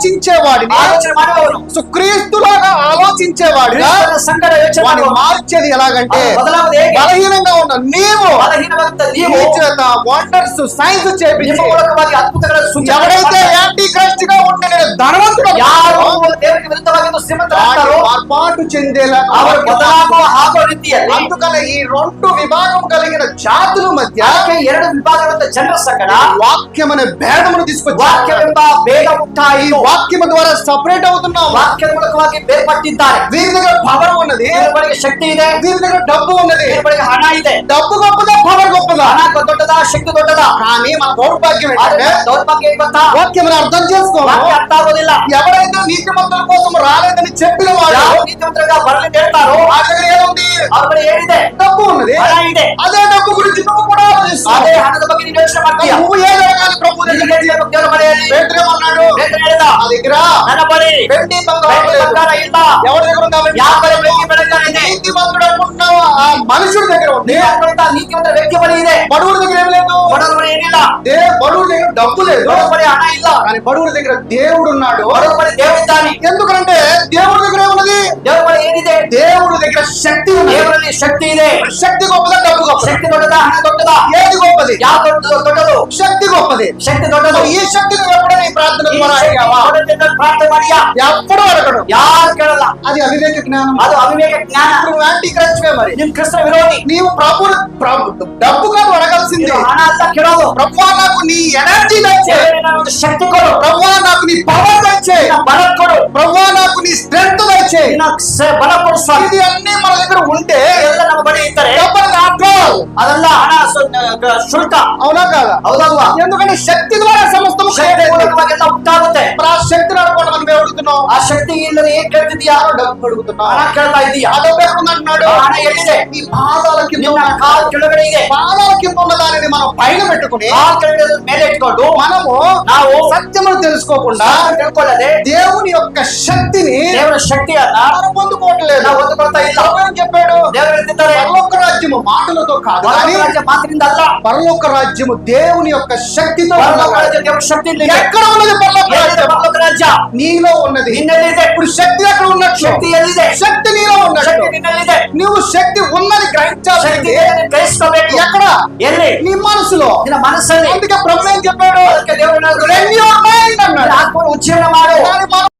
ఆలోచించేవాడి సుక్రీస్తులాగా ఆలోచించేవాడిగా మార్చేది ఎలాగంటే బలహీనంగా ఉన్న నీవు చేత వండర్స్ సైన్స్ చేపించి ఎవరైతే యాంటీ క్రైస్ట్గా ఉంటే నేను ధనవంతుడు పాటు చెందేలా ಅವರು ಬದಲಾಗುವ ಆಗೋ ರೀತಿಯಲ್ಲಿ అందుకనే ఈ రెండు విభాగం కలిగిన జాతుల మధ్య ಯಾಕೆ ಎರಡು ವಿಭಾಗದ ಜನರ ಸಂಗಡ వాక్యం అనే భేదమును తీసుకొచ్చి ವಾಕ್ಯವೆಂಬ ಬೇಗ ఈ ಉಂಟಾಯಿತು వాక్యం ద్వారా సపరేట్ అవుతున్నాం ವಾಕ್ಯದ ಮೂಲಕವಾಗಿ ಬೇರ್ಪಟ್ಟಿದ್ದಾರೆ వీరి దగ్గర పవర్ ఉన్నది ಇವರ ಬಳಿಗೆ ಶಕ್ತಿ ಇದೆ వీరి దగ్గర డబ్బు ఉన్నది ಇವರ ಬಳಿಗೆ ಹಣ ಇದೆ డబ్బు గొప్పదా పవర్ గొప్పదా ಹಣ ದೊಡ್ಡದ ಶಕ್ತಿ ದೊಡ್ಡದ కానీ మన దౌర్భాగ్యం ಆದ್ರೆ ఏంటంటే ದೌರ್ಭಾಗ್ಯ ಏನ್ ಗೊತ್ತಾ వాక్యం అర్థం చేసుకోవాలి ವಾಕ್ಯ ಅರ್ಥ ಆಗೋದಿಲ್ಲ ఎవరైతే నీతిమంతుల కోసం రాలేదని చెప్పిన వాడు ಯಾವ ನೀತಿವಂತರಾಗ ಬರಲಿ ಹೇಳ್ತಾರೋ వాళ్ళ దగ్గర ఏముంది ಅವ್ರ ಬಳಿ ಏನಿದೆ డబ్బు ఉన్నది ಹಣ ಇದೆ అదే డబ్బు గురించి నువ్వు కూడా ಅದೇ ఆలోచిస్తావు ಹಣದ ಬಗ್ಗೆ ನೀನು ಯೋಚನೆ ಮಾಡ್ತೀಯ నువ్వు ఏ జరగాలి ప్రభు దగ్గర ದೇವರ ಮನೆಯಲ್ಲಿ పేదరేమన్నాడు ಪೇತ್ರ ಹೇಳಿದ నా దగ్గర ನನ್ನ ಬಳಿ వెండి బంగారం ಬೆಳ್ಳಿ లేదు. ಬಂಗಾರ ಇಲ್ಲ ఎవరి దగ్గర ఉందా వెండి ಯಾವ బంగారం? ಬೆಳ್ಳಿ ಬಂಗಾರ ಇದೆ నీతిమంతుడు అనుకుంటున్నావు ఆ మనుషుడి దగ్గర ఉంది ನೀನು ಅನ್ಕೊಂತ ನೀತಿವಂತ ವ್ಯಕ್ತಿ ಬಳಿ ಇದೆ బడుగుడి దగ్గర ఏం లేదు ಬಡವರ ಬಳಿ ಏನಿಲ್ಲ దే బడుగుడి దగ్గర డబ్బు లేదు ಬಡವರ ಬಳಿ ಹಣ ಇಲ್ಲ కానీ బడుగుడి దగ్గర దేవుడు ఉన్నాడు ಬಡವರ ಬಳಿ ದೇವರಿದ್ದಾನೆ ఎందుకంటే దేవుడి దగ్గర ఏమున్నది ದೇವರ ಬಳಿ ಏನಿದೆ దేవుడి దగ్గర శక్తి శక్తి ఇదే శక్తి గొప్పదా డబ్బు గొప్ప శక్తి దొడ్డదా హణ దొడ్డదా ఏది గొప్పది యా దొడ్డదో దొడ్డదు శక్తి గొప్పది శక్తి దొడ్డదు ಈ ಶಕ್ತಿಗೆ ಎಪ್ಪಡೇ ಪ್ರಾರ್ಥನೆ ಪ್ರಾರ್ಥನೆ ಮಾಡಿಯಾ ಎಪ್ಪಡೋ ಅಡಗಡು ಯಾರು ಕೇಳಲ್ಲ ಅದು ಅವಿವೇಕ ಜ್ಞಾನ ಅದು ಅವಿವೇಕ ಜ್ಞಾನ ಆಂಟಿ ಕ್ರಸ್ಟ್ವೇ ಮರಿ ನಿಮ್ ಕ್ರಿಸ್ತ ವಿರೋಧಿ ನೀವು ಪ್ರಭು ಡಬ್ಬು ಕಾದು ಅಡಗಲ್ಸಿಂದ ಹಣ ಅಂತ ಕೇಳೋದು ಪ್ರಭು ಅನ್ನಕ್ಕೂ ನೀ ಎನರ್ಜಿ ಶಕ್ತಿ ಕೊಡು ನಿನ್ನ ಸ- ಬಲ ಕೊಡು ಸ್ವಾಮಿ ఇది అన్ని మన దగ్గర ఉంటే ಎಲ್ಲ ನಮ್ಮ ಬಳಿ ಇದ್ದರೆ డబ్బులు ఆఫ్టర్ ಅದೆಲ್ಲ ಹಣ ಸು- ಗ- ಶುಲ್ಕ అవునా కాదా ಹೌದಲ್ವಾ ఎందుకంటే శక్తి ద్వారా సమస్తం ಶಕ್ತಿ ಮೂಲಕವಾಗಿ అడగకుండా మనం అడుగుతున్నాం ಆ ಶಕ್ತಿ ಇಲ್ಲದೆ ಏನ್ ಕೇಳ್ತಿದ್ಯಾ డబ్బు అడుగుతున్నాం ಹಣ ಕೇಳ್ತಾ ಇದೀಯಾ ఆ డబ్బు ఎక్కడ అంటున్నాడు ಆ ಹಣ ಎಲ್ಲಿದೆ ఈ పాదాల కింద ನಿನ್ನ ఉన్న- ಕಾಲ್ ಕೆಳಗಡೆ ಇದೆ పాదాల కింద ఉన్న దానిని మనం పైన పెట్టుకుని ಕಾಲ್ ಕೆಳಗಡೆ ಇರೋದ್ ಮೇಲೆ ಇಟ್ಕೊಂಡು మనము ನಾವು సత్యమును తెలుసుకోకుండా ನಾವು ತಿಳ್ಕೊಳ್ಳದೆ దేవుని యొక్క శక్తిని ದೇವರ ಶಕ್ತಿಯನ್ನ మనం పొందుకోవట్లేదు ನಾವು పర్లోక రాజ్యము దేవుని యొక్క శక్తితో శక్తి ఎక్కడ ఉన్నది నీలో ఉన్నది. ఇప్పుడు శక్తి ఎక్కడ ఉన్న శక్తి శక్తి నీలో ఉన్న నువ్వు శక్తి ఉన్నది గ్రహించాలి ఎక్కడ? నీ మనసులో. మనసు అందుకే ప్రభు ఏం చెప్పాడు? దేవుడు మైండ్